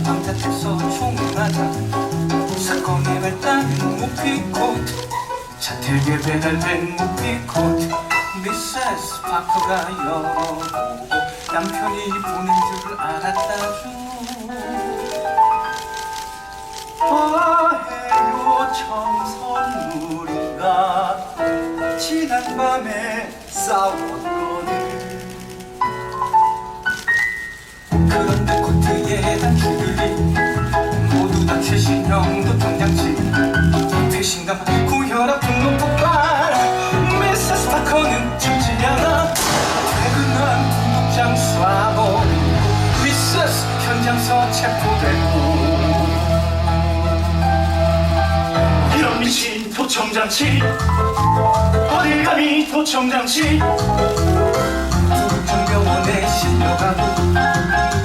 현장에서 총하자 사건의 발단은 무피코트 자택에 배달된 무피코트. 미세스 파커가 열어보고 남편이 보낸 줄 알았다죠. 화해요 청선물인가? 지난밤에 싸웠거든 현장서 체포되고 이런 미친 도청장치 어딜 감히 도청장치. 구급정병원에 실려가도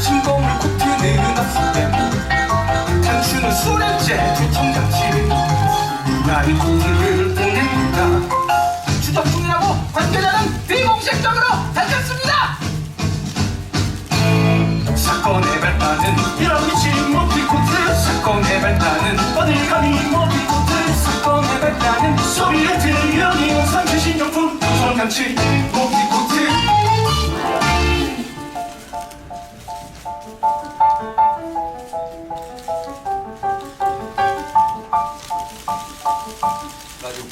신고물 코트는 때문 단추는 소련제 두통장치. 나이 코트를 보냅니다 추적 중이라고 관계자는 비공식적으로 밝혔습니다. 사건의 발달은 일어미치 모피코트. 사건의 밝다는 어딜 가니 모피코트. 사건의 밝다는 소비에트 이러니 우산 신용품. 성감치 모피코트. 라디오